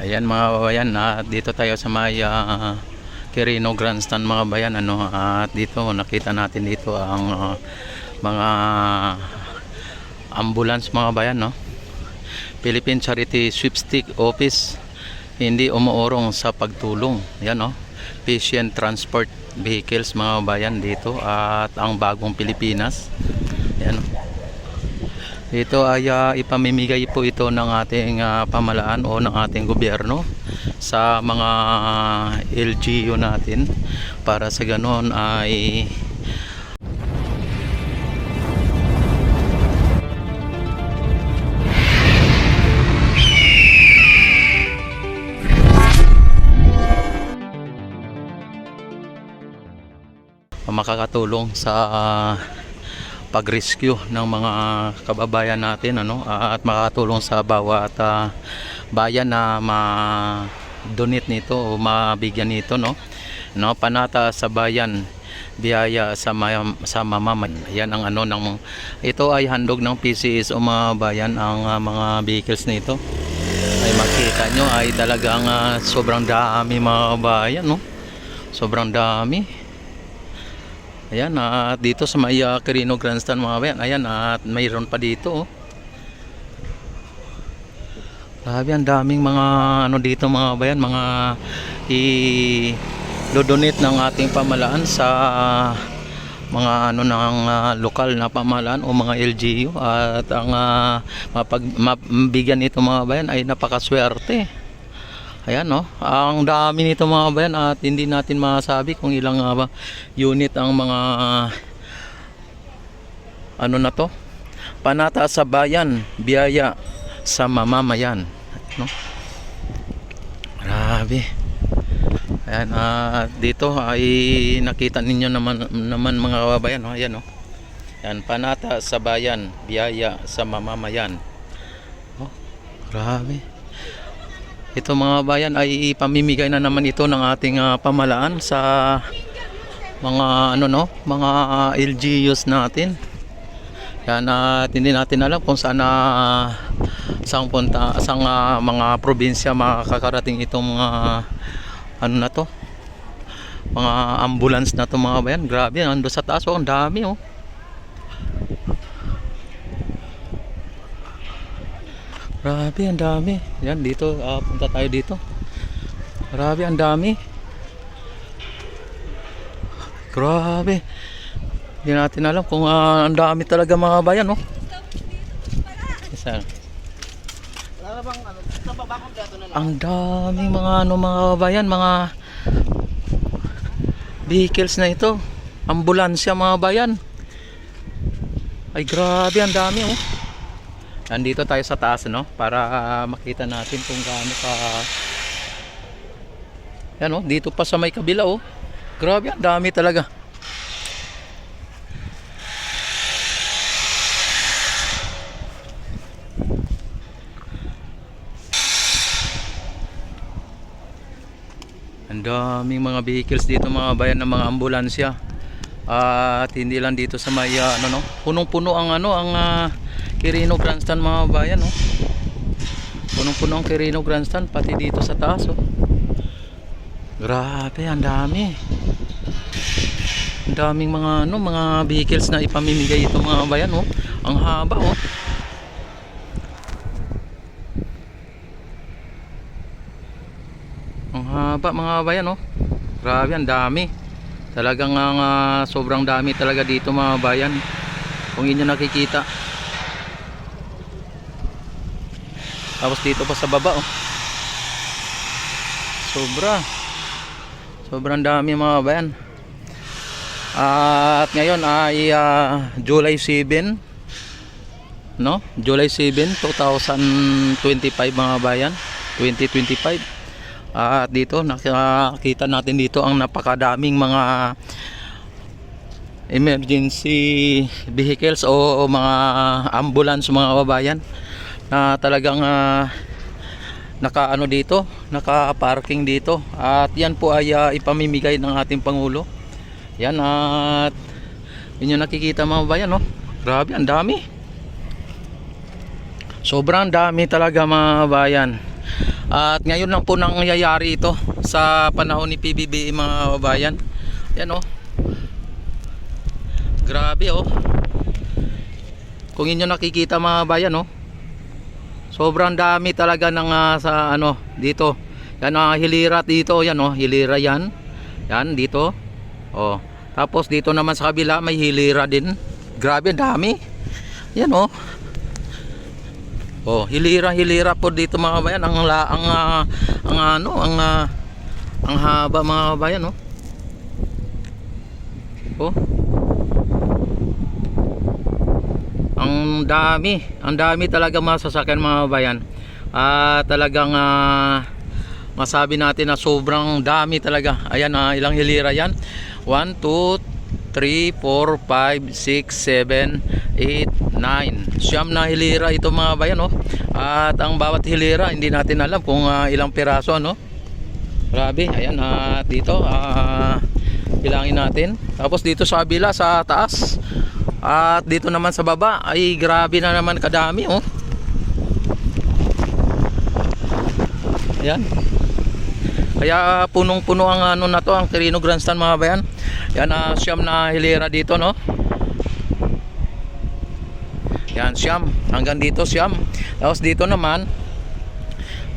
Ayan mga bayan, at dito tayo sa may ah, Quirino Grandstand mga bayan ano at dito nakita natin dito ang ah, mga ambulance mga bayan no. Philippine Charity Sweepstick Office hindi umuurong sa pagtulong. Yan no. Patient Transport Vehicles mga bayan dito at ang bagong Pilipinas. Yan no. Dito ay ah, ipamimigay po ito ng ating ah, pamalaan o ng ating gobyerno sa mga LGU natin para sa ganon ay makakatulong sa ah, pag-rescue ng mga kababayan natin ano at makakatulong sa bawat ah, bayan na ma-donate nito o mabigyan nito no? No panata sa bayan biyaya sa may- sa mamaman yan ang ano ng ito ay handog ng PCS o mga bayan ang ah, mga vehicles nito. Ay makita nyo ay talagang ah, sobrang dami mga bayan no? Sobrang dami Ayan, at dito sa may uh, Quirino Grandstand mga bayan. Ayan, at mayroon pa dito. Oh. Grabe, ang daming mga ano dito mga bayan, mga i dodonate ng ating pamalaan sa mga ano ng ah, lokal na pamalaan o mga LGU at ang uh, mapag mabigyan nito mga bayan ay napakaswerte. Ayan no, ang dami nito mga bayan at hindi natin masabi kung ilang ba unit ang mga ano na to. Panata sa bayan, biyaya sa mamamayan. No? Grabe. Ayan, at dito ay nakita ninyo naman naman mga kababayan, no? Ayan no. Yan, panata sa bayan, biyaya sa mamamayan. Oh, grabe. Ito mga bayan ay ipamimigay na naman ito ng ating ah, pamalaan sa mga ano no, mga ah, LGUs natin. Yan at hindi natin alam kung saan na saan punta, saan ah, mga probinsya makakarating itong mga ano na to. Mga ambulance na to mga bayan. Grabe, ando sa taas oh, ang dami oh. Grabe, ang dami. Yan, dito, ah, punta tayo dito. Grabe, ang dami. Grabe. Hindi natin alam kung ah, ang dami talaga mga bayan, no? Isa. Ang dami mga ano mga bayan, mga vehicles na ito. Ambulansya mga bayan. Ay grabe, ang dami oh. Nandito tayo sa taas no para ah, makita natin kung gaano ka Yan oh, dito pa sa may kabila oh. Grabe, ang dami talaga. Ang daming mga vehicles dito mga bayan ng mga ambulansya. At hindi lang dito sa may ah, ano no, punong-puno ang ano ang Quirino Grandstand mga bayan no. Punong-puno ang Quirino Grandstand pati dito sa taas oh. Grabe, ang dami. Ang daming mga ano, mga vehicles na ipamimigay ito mga bayan oh. Ang haba oh. Ang haba mga bayan oh. Grabe, ang dami. Talagang ah, sobrang dami talaga dito mga bayan. Kung inyo nakikita. Tapos dito pa sa baba oh. Sobra. Sobrang dami mga bayan. At ngayon ay ah, July 7 no? July 7 2025 mga bayan. 2025. At dito nakita natin dito ang napakadaming mga emergency vehicles o, mga ambulance mga kababayan na talagang ah, naka ano dito, naka parking dito. At yan po ay ah, ipamimigay ng ating pangulo. Yan at inyo nakikita mga kababayan no. Grabe, ang dami. Sobrang dami talaga mga kababayan. At ngayon lang po nangyayari ito sa panahon ni PBB mga kababayan. Yan oh. Grabe oh. Kung inyo nakikita mga kababayan oh. Sobrang dami talaga ng ah, sa ano dito. Yan ang hilira dito, yan oh, hilira yan. Yan dito. Oh. Tapos dito naman sa kabila may hilira din. Grabe dami. Yan oh. Oh, hilira-hilira po dito mga kabayan ang la, ang ah, ang ano, ang ah, ang haba mga kabayan oh. Oh. Ang dami, ang dami talaga mga sasakyan mga kabayan. Ah, talagang ah, masabi natin na sobrang dami talaga. Ayan, ah, ilang hilira yan? 1 2 3 4 5 6 7 8 9 siyam na hilira ito mga bayan oh. at ang bawat hilira hindi natin alam kung ah, ilang piraso no grabe ayan at dito ah, bilangin natin. Tapos dito sa kabila sa taas at dito naman sa baba ay grabe na naman kadami oh. Ayan. Kaya punong-puno ang ano na to, ang Quirino Grandstand mga bayan. Yan ah, siyam na hilera dito no. Yan siyam, hanggang dito siyam. Tapos dito naman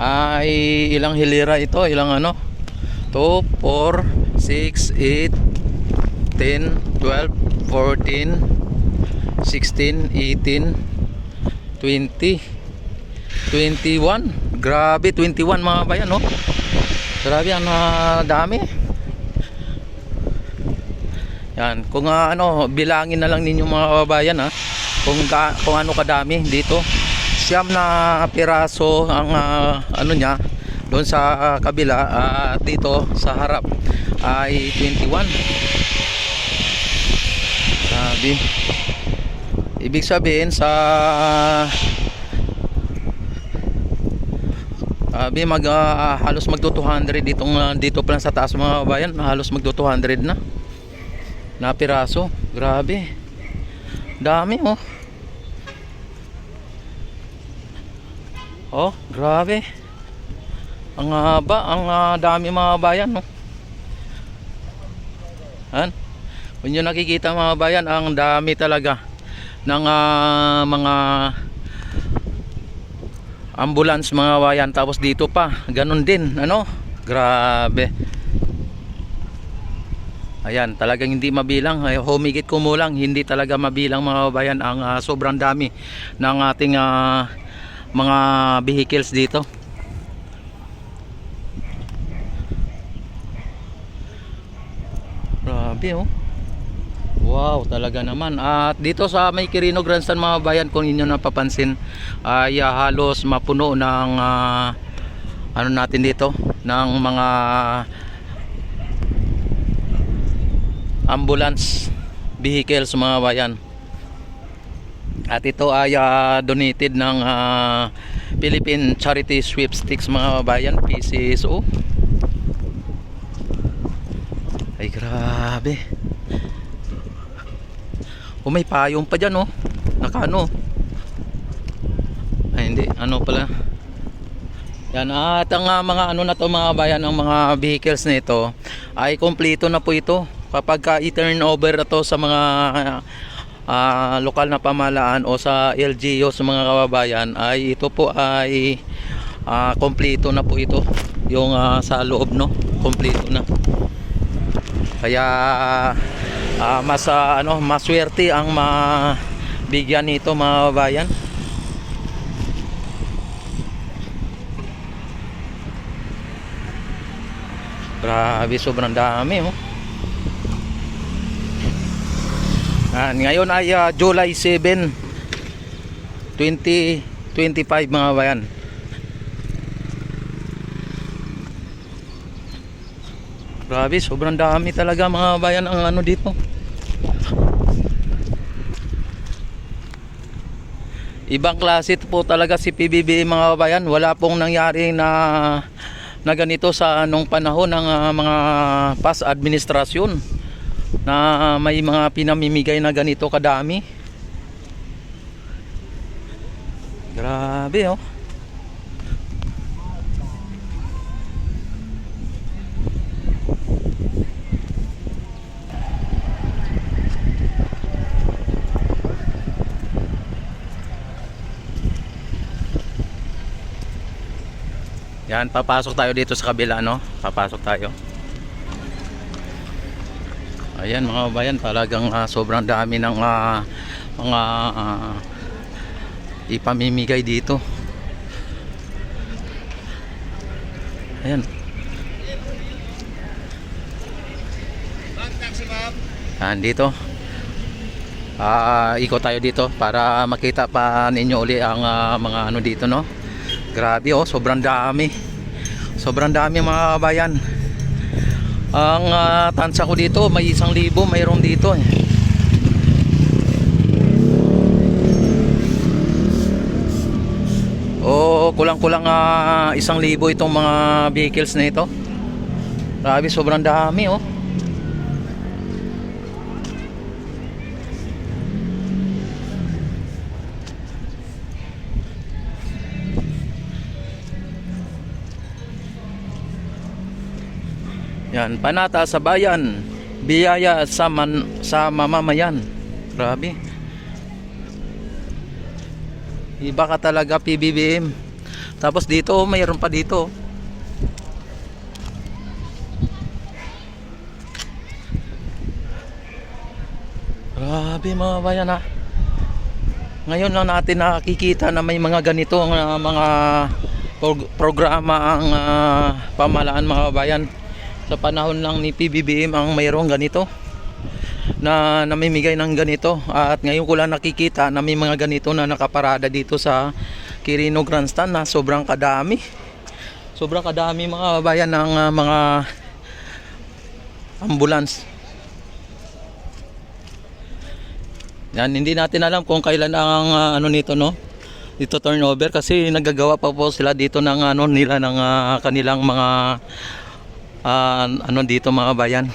ay ilang hilera ito, ilang ano? 2, 4, 6, 8, 10, 12, 14, 16, 18, 20, 21. Grabe, 21 mga bayan no. Grabe ang ah, dami. Yan, kung ah, ano, bilangin na lang ninyo mga kababayan ha. Kung ga, kung ano kadami dito. Siyam na piraso ang ah, ano niya doon sa ah, kabila at dito sa harap ay 21. Grabe. Ibig sabihin sa Sabi mag ah, halos magdo 200 ditong ah, dito pa lang sa taas mga kabayan, halos magdo 200 na. Na piraso. Grabe. Dami oh. Oh, grabe. Ang haba, ang ah, dami mga bayan no. Han? Kung nyo nakikita mga bayan, ang dami talaga ng ah, mga ambulance mga bayan tapos dito pa ganun din ano grabe ayan talagang hindi mabilang. Ay humigit kumulang hindi talaga mabilang mga bayan ang ah, sobrang dami ng ating ah, mga vehicles dito. Grabe oh. Wow, talaga naman. At dito sa may Quirino Grandstand mga bayan, kung inyo napapansin, ay ah, halos mapuno ng ah, ano natin dito, ng mga ambulance vehicles mga bayan. At ito ay ah, donated ng ah, Philippine Charity Sweepstakes mga bayan, PCSO. Ay grabe. O may payong pa dyan oh. Naka ano. Ay hindi. Ano pala. Yan. At ang ah, mga ano na to mga bayan. Ang mga vehicles na ito. Ay kompleto na po ito. Kapag ka i-turn over na to sa mga ah, lokal na pamalaan o sa LGU sa mga kababayan. Ay ito po ay ah, kompleto na po ito. Yung ah, sa loob no. Kompleto na. Kaya ah, mas ah, ano maswerte ang mabigyan nito mga bayan. Grabe sobrang dami oh. Ah, ngayon ay ah, July 7 2025 mga bayan. Grabe, sobrang dami talaga mga bayan ang ano dito. Ibang klase po talaga si PBB mga bayan. Wala pong nangyari na na ganito sa anong panahon ng ah, mga past administrasyon na may mga pinamimigay na ganito kadami grabe oh Yan, papasok tayo dito sa kabila, no? Papasok tayo. Ayan mga kabayan, talagang ah, sobrang dami ng ah, mga ah, ipamimigay dito. Ayan. Ma'am, taxi ma'am. Yan dito. Ah, ikot tayo dito para makita pa ninyo uli ang ah, mga ano dito no. Grabe oh, sobrang dami. Sobrang dami mga kabayan. Ang ah, tansya ko dito, may isang libo mayroon dito eh. O kulang-kulang ah, isang libo itong mga vehicles na ito. Grabe, sobrang dami oh. Yan, panata sa bayan, biyaya sa man, sa mamamayan. Grabe. Iba ka talaga PBBM. Tapos dito, mayroon pa dito. Grabe mga bayan ha. Ngayon lang natin nakikita na may mga ganito ang ah, mga prog- programa ang ah, pamalaan mga bayan sa panahon lang ni PBBM ang mayroong ganito na namimigay ng ganito. At ngayon ko lang nakikita na may mga ganito na nakaparada dito sa Quirino Grandstand na sobrang kadami. Sobrang kadami mga bayan ng ah, mga ambulance. Yan hindi natin alam kung kailan ang ah, ano nito no? Dito turnover kasi nagagawa pa po sila dito ng ano nila ng ah, kanilang mga ah, ano dito mga bayan.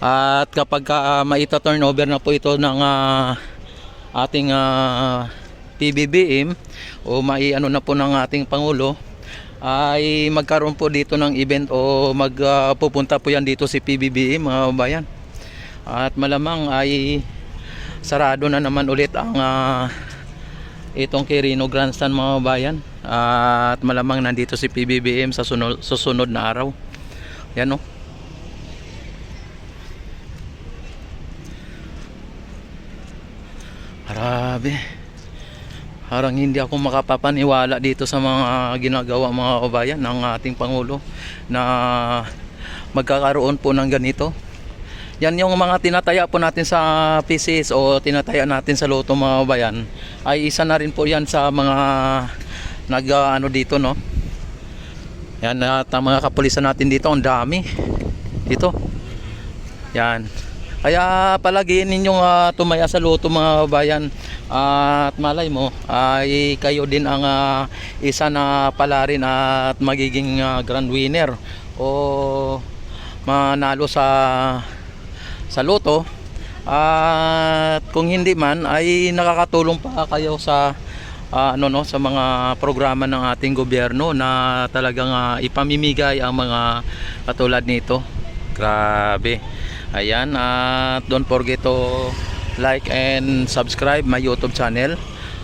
At kapag uh, maita turnover na po ito ng ah, ating ah, PBBM o mai ano na po ng ating pangulo ay magkaroon po dito ng event o magpupunta po yan dito si PBBM mga bayan. At malamang ay sarado na naman ulit ang ah, itong Quirino Grandstand mga bayan. at malamang nandito si PBBM sa sunod, susunod na araw. Yan oh. Grabe. Parang hindi ako makapapaniwala dito sa mga ginagawa mga kabayan ng ating Pangulo na magkakaroon po ng ganito. Yan yung mga tinataya po natin sa PCS o tinataya natin sa loto mga kabayan ay isa na rin po yan sa mga nag ano dito no. Yan at ang mga kapulisan natin dito ang dami. Dito. Yan. Kaya palagi ninyong ah, tumaya sa loto mga kabayan at malay mo ay kayo din ang ah, isa na pala rin at magiging ah, grand winner o manalo sa sa loto at kung hindi man ay nakakatulong pa kayo sa ah, ano no sa mga programa ng ating gobyerno na talagang ah, ipamimigay ang mga katulad nito. Grabe. Ayan, at don't forget to like and subscribe my YouTube channel.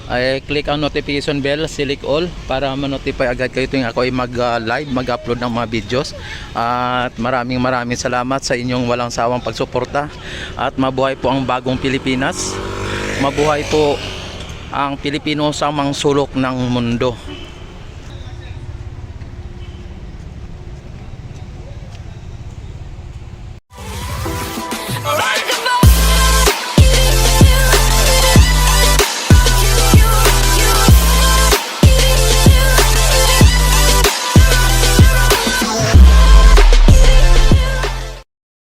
Ay click ang notification bell, select all para ma-notify agad kayo tuwing ako ay mag-live, mag-upload ng mga videos. At maraming maraming salamat sa inyong walang sawang pagsuporta. At mabuhay po ang bagong Pilipinas. Mabuhay po ang Pilipino sa mga sulok ng mundo.